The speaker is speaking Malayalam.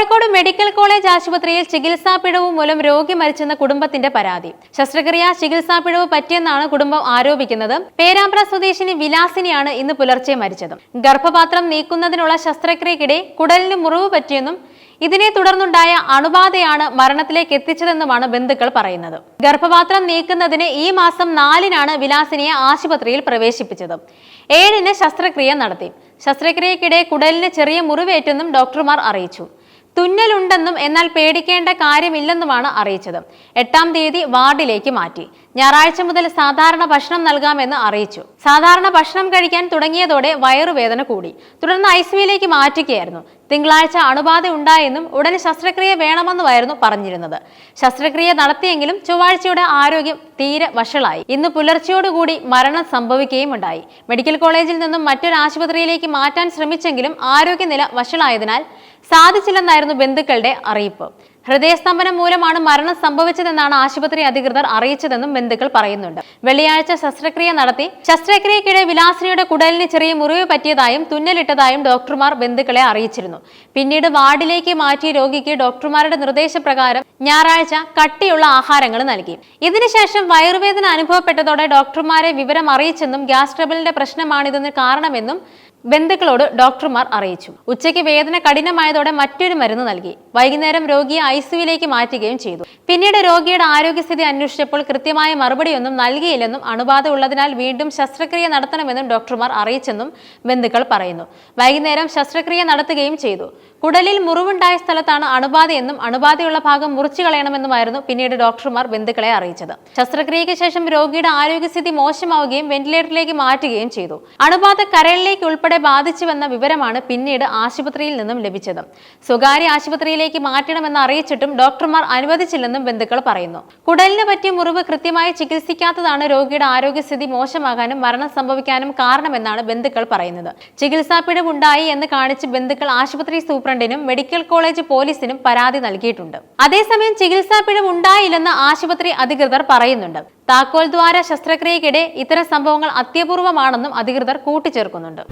കോഴിക്കോട് മെഡിക്കൽ കോളേജ് ആശുപത്രിയിൽ ചികിത്സാ പിഴവ് മൂലം രോഗി മരിച്ചെന്ന കുടുംബത്തിന്റെ പരാതി. ശസ്ത്രക്രിയ ചികിത്സാ പിഴവ് പറ്റിയെന്നാണ് കുടുംബം ആരോപിക്കുന്നത്. പേരാമ്പ്ര സ്വദേശിനി വിലാസിനിയാണ് ഇന്ന് പുലർച്ചെ മരിച്ചത്. ഗർഭപാത്രം നീക്കുന്നതിനുള്ള ശസ്ത്രക്രിയക്കിടെ കുടലിന് മുറിവ് പറ്റിയെന്നും ഇതിനെ തുടർന്നുണ്ടായ അണുബാധയാണ് മരണത്തിലേക്ക് എത്തിച്ചതെന്നുമാണ് ബന്ധുക്കൾ പറയുന്നത്. ഗർഭപാത്രം നീക്കുന്നതിന് ഈ മാസം നാലിനാണ് വിലാസിനിയെ ആശുപത്രിയിൽ പ്രവേശിപ്പിച്ചത്. ഏഴിന് ശസ്ത്രക്രിയ നടത്തി. ശസ്ത്രക്രിയക്കിടെ കുടലിന് ചെറിയ മുറിവേറ്റെന്നും ഡോക്ടർമാർ അറിയിച്ചു. തുന്നലുണ്ടെന്നും എന്നാൽ പേടിക്കേണ്ട കാര്യമില്ലെന്നുമാണ് അറിയിച്ചത്. എട്ടാം തീയതി വാർഡിലേക്ക് മാറ്റി. ഞായറാഴ്ച മുതൽ സാധാരണ ഭക്ഷണം നൽകാമെന്ന് അറിയിച്ചു. സാധാരണ ഭക്ഷണം കഴിക്കാൻ തുടങ്ങിയതോടെ വയറുവേദന കൂടി. തുടർന്ന് ഐ സിയുയിലേക്ക് മാറ്റുകയായിരുന്നു. തിങ്കളാഴ്ച അണുബാധ ഉണ്ടായെന്നും ഉടനെ ശസ്ത്രക്രിയ വേണമെന്നുമായിരുന്നു പറഞ്ഞിരുന്നത്. ശസ്ത്രക്രിയ നടത്തിയെങ്കിലും ചൊവ്വാഴ്ചയുടെ ആരോഗ്യം തീരെ വഷളായി. ഇന്ന് പുലർച്ചയോടുകൂടി മരണം സംഭവിക്കുകയും ഉണ്ടായി മെഡിക്കൽ കോളേജിൽ നിന്നും മറ്റൊരു ആശുപത്രിയിലേക്ക് മാറ്റാൻ ശ്രമിച്ചെങ്കിലും ആരോഗ്യനില വഷളായതിനാൽ സാധിച്ചില്ലെന്നായിരുന്നു ബന്ധുക്കളുടെ അറിയിപ്പ്. ഹൃദയസ്തംഭനം മൂലമാണ് മരണം സംഭവിച്ചതെന്നാണ് ആശുപത്രി അധികൃതർ അറിയിച്ചതെന്നും ബന്ധുക്കൾ പറയുന്നുണ്ട്. വെള്ളിയാഴ്ച ശസ്ത്രക്രിയ നടത്തി ശസ്ത്രക്രിയക്കിടെ വിലാസിനിയുടെ കുടലിന് ചെറിയ മുറിവ് പറ്റിയതായും തുന്നലിട്ടതായും ഡോക്ടർമാർ ബന്ധുക്കളെ അറിയിച്ചിരുന്നു. പിന്നീട് വാർഡിലേക്ക് മാറ്റിയ രോഗിക്ക് ഡോക്ടർമാരുടെ നിർദ്ദേശപ്രകാരം ഞായറാഴ്ച കട്ടിയുള്ള ആഹാരങ്ങൾ നൽകി. ഇതിനുശേഷം വയറുവേദന അനുഭവപ്പെട്ടതോടെ ഡോക്ടർമാരെ വിവരം അറിയിച്ചെന്നും ഗ്യാസ് ട്രബിളിന്റെ പ്രശ്നമാണിതെന്ന് കാരണമെന്നും ബന്ധുക്കളോട് ഡോക്ടർമാർ അറിയിച്ചു. ഉച്ചയ്ക്ക് വേദന കഠിനമായതോടെ മറ്റൊരു മരുന്ന് നൽകി. വൈകുന്നേരം രോഗിയെ ഐ മാറ്റുകയും ചെയ്തു. പിന്നീട് രോഗിയുടെ ആരോഗ്യസ്ഥിതി അന്വേഷിച്ചപ്പോൾ കൃത്യമായ മറുപടിയൊന്നും നൽകിയില്ലെന്നും അണുബാധ ഉള്ളതിനാൽ വീണ്ടും ശസ്ത്രക്രിയ നടത്തണമെന്നും ഡോക്ടർമാർ അറിയിച്ചെന്നും ബന്ധുക്കൾ പറയുന്നു. വൈകുന്നേരം ശസ്ത്രക്രിയ നടത്തുകയും ചെയ്തു. കുടലിൽ മുറിവുണ്ടായ സ്ഥലത്താണ് അണുബാധയെന്നും അണുബാധയുള്ള ഭാഗം മുറിച്ചു കളയണമെന്നുമായിരുന്നു പിന്നീട് ഡോക്ടർമാർ ബന്ധുക്കളെ അറിയിച്ചത്. ശസ്ത്രക്രിയയ്ക്ക് ശേഷം രോഗിയുടെ ആരോഗ്യസ്ഥിതി മോശമാവുകയും വെന്റിലേറ്ററിലേക്ക് മാറ്റുകയും ചെയ്തു. അണുബാധ കരളിലേക്ക് ഉൾപ്പെടെ ബാധിച്ചുവെന്ന വിവരമാണ് പിന്നീട് ആശുപത്രിയിൽ നിന്നും ലഭിച്ചത്. സ്വകാര്യ ആശുപത്രിയിലേക്ക് മാറ്റണമെന്ന് അറിയിച്ചിട്ടും ഡോക്ടർമാർ അനുവദിച്ചില്ലെന്നും ബന്ധുക്കൾ പറയുന്നു. കുടലിന് പറ്റിയ മുറിവ് കൃത്യമായി ചികിത്സിക്കാത്തതാണ് രോഗിയുടെ ആരോഗ്യസ്ഥിതി മോശമാകാനും മരണം സംഭവിക്കാനും കാരണമെന്നാണ് ബന്ധുക്കൾ പറയുന്നത്. ചികിത്സാ പിഴവുണ്ടായി എന്ന് കാണിച്ച് ബന്ധുക്കൾ ആശുപത്രി സൂപ്രണ്ടിനും മെഡിക്കൽ കോളേജ് പോലീസിനും പരാതി നൽകിയിട്ടുണ്ട്. അതേസമയം ചികിത്സാ പിഴവ് ഉണ്ടായില്ലെന്ന് ആശുപത്രി അധികൃതർ പറയുന്നുണ്ട്. താക്കോൽ ദ്വാര ശസ്ത്രക്രിയക്കിടെ ഇത്തരം സംഭവങ്ങൾ അത്യപൂർവമാണെന്നും അധികൃതർ കൂട്ടിച്ചേർക്കുന്നുണ്ട്.